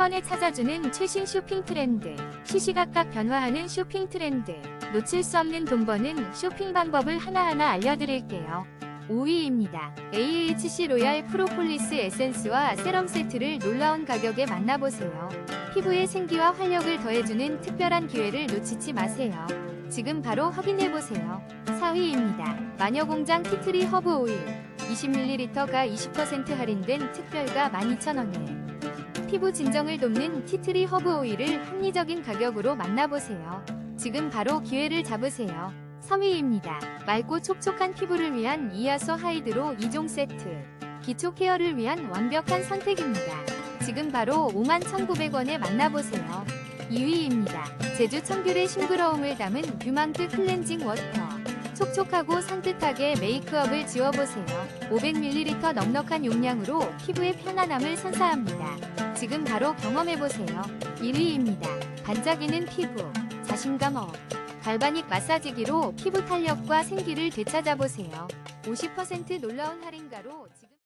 번에 찾아주는 최신 쇼핑 트렌드. 시시각각 변화하는 쇼핑 트렌드. 놓칠 수 없는 돈 버는 쇼핑 방법을 하나하나 알려드릴게요. 5위입니다. AHC 로얄 프로폴리스 에센스와 세럼 세트를 놀라운 가격에 만나보세요. 피부의 생기와 활력을 더해주는 특별한 기회를 놓치지 마세요. 지금 바로 확인해보세요. 4위입니다. 마녀공장 티트리 허브 오일 20ml가 20% 할인된 특별가 12,000원에 피부 진정을 돕는 티트리 허브 오일을 합리적인 가격으로 만나보세요. 지금 바로 기회를 잡으세요. 3위입니다. 맑고 촉촉한 피부를 위한 이하소 하이드로 2종 세트. 기초 케어를 위한 완벽한 선택입니다. 지금 바로 51,900원에 만나보세요. 2위입니다. 제주 청귤의 싱그러움을 담은 뷰망크 클렌징 워터. 촉촉하고 산뜻하게 메이크업을 지워보세요. 500ml 넉넉한 용량으로 피부의 편안함을 선사합니다. 지금 바로 경험해보세요. 1위입니다. 반짝이는 피부, 자신감 업. 갈바닉 마사지기로 피부 탄력과 생기를 되찾아보세요. 50% 놀라운 할인가로 지금